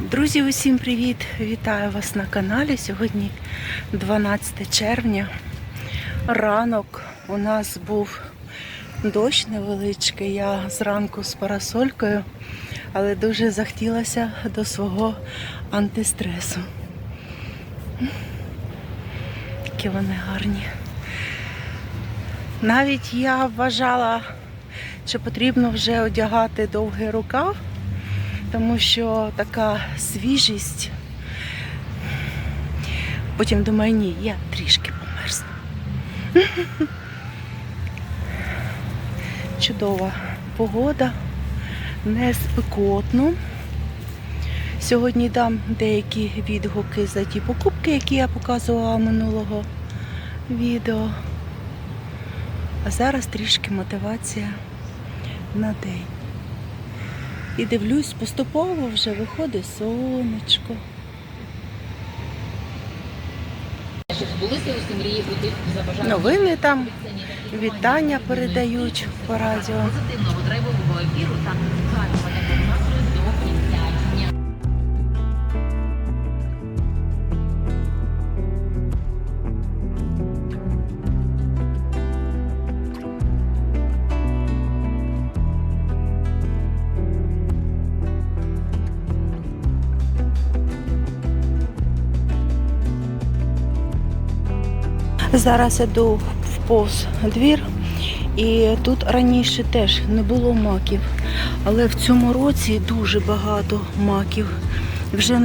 Друзі, усім привіт! Вітаю вас на каналі. Сьогодні 12 червня. Ранок у нас був дощ невеличкий. Я зранку з парасолькою, але дуже захотілося до свого антистресу. Які вони гарні. Навіть я вважала, що потрібно вже одягати довгий рукав тому що така свіжість. Потім думаю, ні, я трішки померзну. Чудова погода, не спекотно. Сьогодні дам деякі відгуки за ті покупки, які я показувала минулого відео. А зараз трішки мотивація на день. І дивлюсь, поступово вже виходить сонечко. Новини там, вітання передають по радіо. позитивного драйвового ефіру та Зараз іду в повз двір, і тут раніше теж не було маків. Але в цьому році дуже багато маків. Вже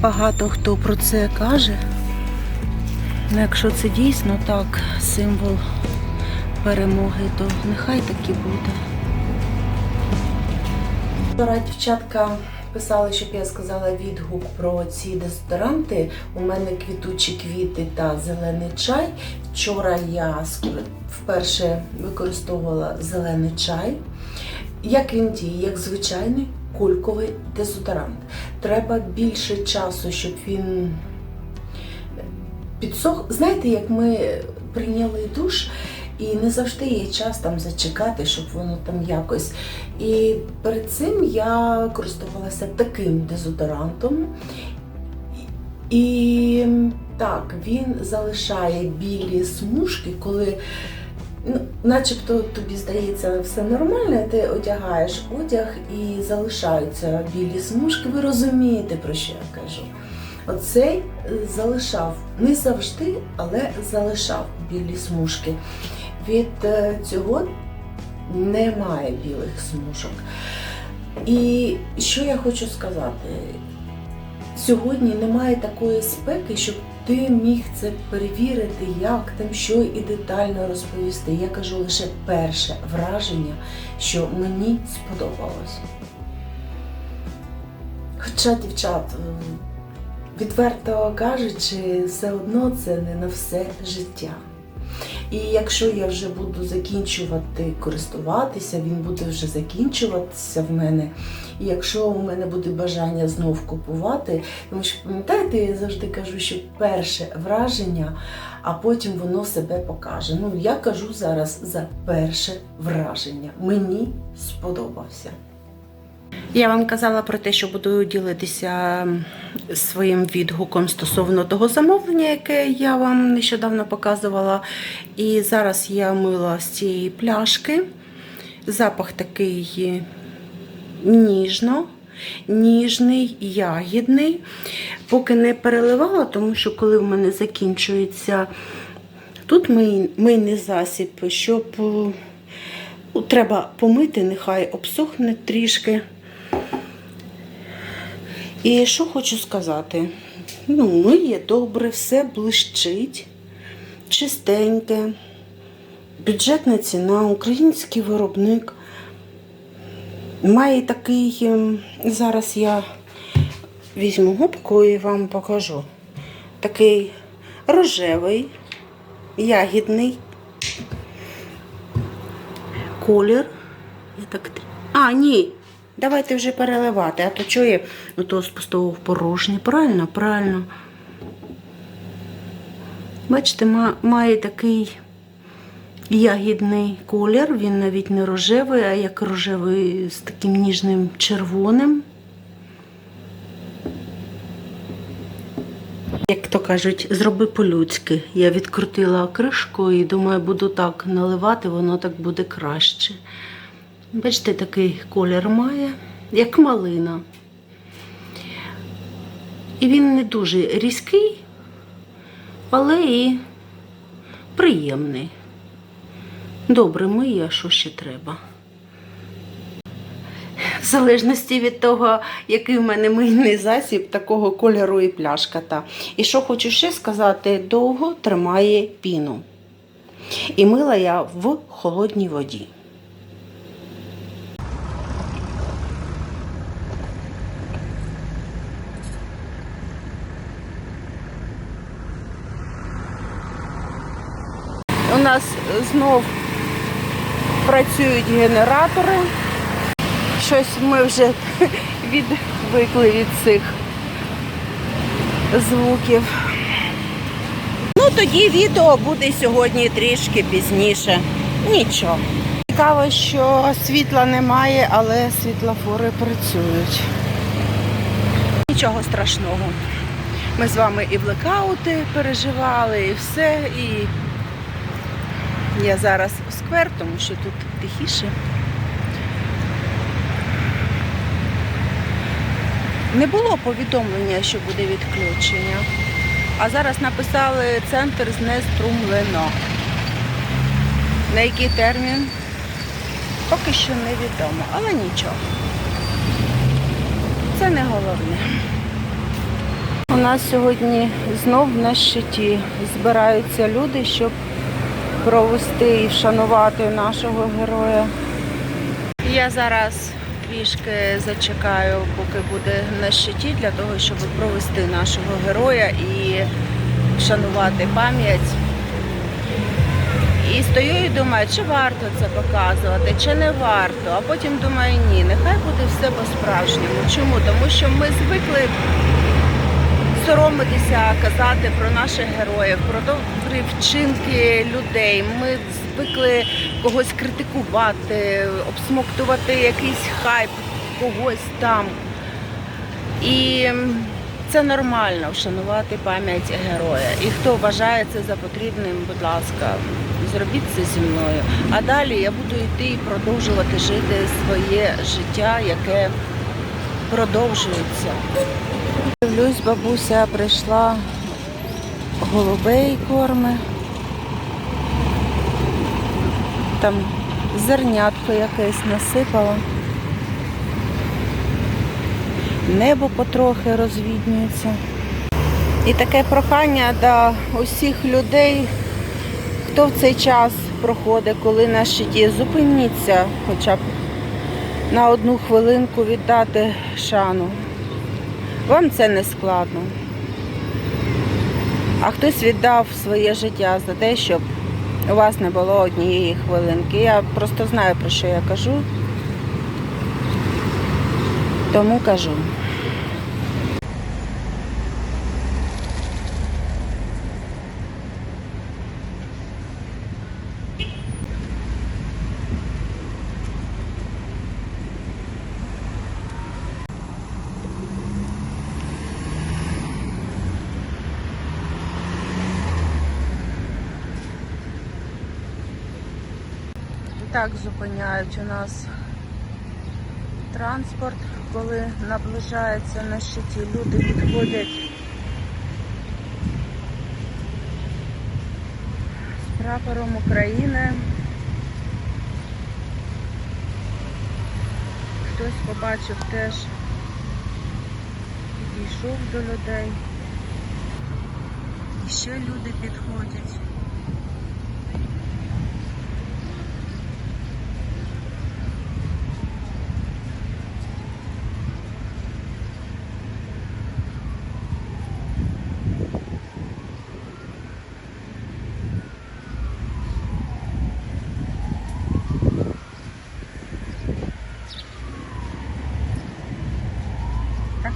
багато хто про це каже. Ну, якщо це дійсно так, символ перемоги, то нехай так і буде. Вчора дівчатка писали, щоб я сказала відгук про ці дезодоранти. У мене квітучі квіти та зелений чай. Вчора я вперше використовувала зелений чай. Як він діє, як звичайний кульковий дезодорант. Треба більше часу, щоб він підсох. Знаєте, як ми прийняли душ, і не завжди є час там зачекати, щоб воно там якось. І перед цим я користувалася таким дезодорантом. І так, він залишає білі смужки, коли ну, начебто тобі здається все нормально, ти одягаєш одяг і залишаються білі смужки. Ви розумієте, про що я кажу. Оцей залишав не завжди, але залишав білі смужки. Від е, цього немає білих смужок. І що я хочу сказати? Сьогодні немає такої спеки, щоб ти міг це перевірити, як там, що і детально розповісти. Я кажу лише перше враження, що мені сподобалось. Хоча, дівчат, е, відверто кажучи, все одно це не на все життя. І якщо я вже буду закінчувати користуватися, він буде вже закінчуватися в мене. І якщо у мене буде бажання знов купувати, тому що пам'ятаєте, я завжди кажу, що перше враження, а потім воно себе покаже. Ну, я кажу зараз за перше враження. Мені сподобався. Я вам казала про те, що буду ділитися своїм відгуком стосовно того замовлення, яке я вам нещодавно показувала. І зараз я мила з цієї пляшки. Запах такий ніжно, ніжний, ягідний. Поки не переливала, тому що коли в мене закінчується тут мийний засіб, щоб е, ну, треба помити, нехай обсохне трішки. І що хочу сказати? Ну, миє добре, все блищить, чистеньке, бюджетна ціна, український виробник. Має такий, ем, зараз я візьму губку і вам покажу. Такий рожевий, ягідний колір. Я так... А, ні. Давайте вже переливати, а то я ну, то спустовував порожнє. Правильно, правильно. Бачите, має такий ягідний колір, він навіть не рожевий, а як рожевий з таким ніжним червоним. Як то кажуть, зроби по-людськи. Я відкрутила кришку і думаю, буду так наливати, воно так буде краще. Бачите, такий колір має, як малина. І він не дуже різкий, але і приємний. Добре миє, а що ще треба. В залежності від того, який в мене мийний засіб, такого кольору і пляшка. Та. І що хочу ще сказати, довго тримає піну. І мила я в холодній воді. У нас знов працюють генератори. Щось ми вже відвикли від цих звуків. Ну, тоді відео буде сьогодні трішки пізніше. Нічого. Цікаво, що світла немає, але світлофори працюють. Нічого страшного. Ми з вами і блекаути переживали, і все. І я зараз у сквер, тому що тут тихіше. Не було повідомлення, що буде відключення. А зараз написали центр знеструмлено. На який термін? Поки що невідомо, але нічого. Це не головне. У нас сьогодні знов на щиті збираються люди, щоб провести і вшанувати нашого героя. Я зараз трішки зачекаю, поки буде на щиті, для того, щоб провести нашого героя і вшанувати пам'ять. І стою і думаю, чи варто це показувати, чи не варто. А потім думаю, ні, нехай буде все по-справжньому. Чому? Тому що ми звикли соромитися, казати про наших героїв, про добрі вчинки людей. Ми звикли когось критикувати, обсмоктувати якийсь хайп когось там. І це нормально вшанувати пам'ять героя. І хто вважає це за потрібним, будь ласка, зробіть це зі мною. А далі я буду йти і продовжувати жити своє життя, яке продовжується. Дивлюсь, бабуся прийшла голубей корми. Там зернятко якесь насипала. Небо потрохи розвіднюється. І таке прохання до усіх людей, хто в цей час проходить, коли на щиті, зупиніться хоча б на одну хвилинку віддати шану. Вам це не складно. А хтось віддав своє життя за те, щоб у вас не було однієї хвилинки. Я просто знаю, про що я кажу. Тому кажу. І так зупиняють у нас транспорт, коли наближається на щиті. Люди підходять з прапором України. Хтось побачив теж, підійшов до людей. І ще люди підходять.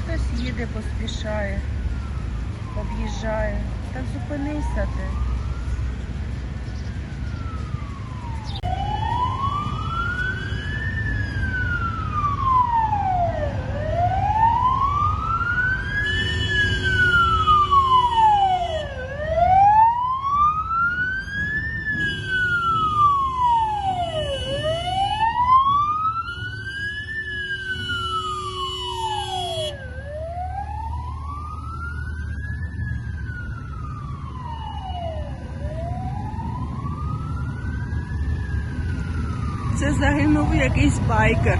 Хтось їде, поспішає, об'їжджає. Так зупинися ти. Загинув якийсь байкер.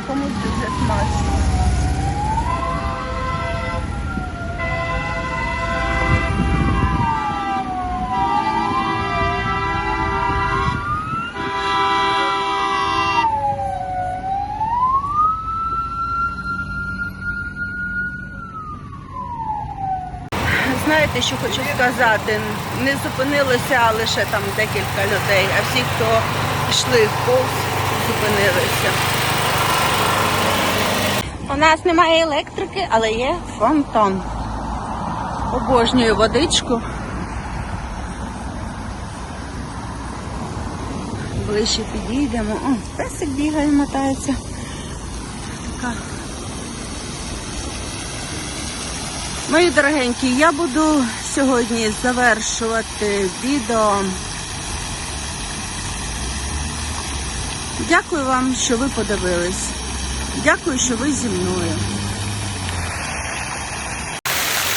А комусь дуже смачно. Знаєте, що хочу сказати? Не зупинилося лише там декілька людей, а всі, хто йшли повз, зупинилися. У нас немає електрики, але є фонтан. Обожнюю водичку. Ближче підійдемо. О, песик бігає, мотається. Така. Мої дорогенькі, я буду сьогодні завершувати відео. Дякую вам, що ви подивились. Дякую, що ви зі мною.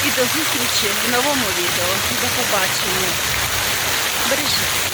І до зустрічі в новому відео. До побачення. Бережіть.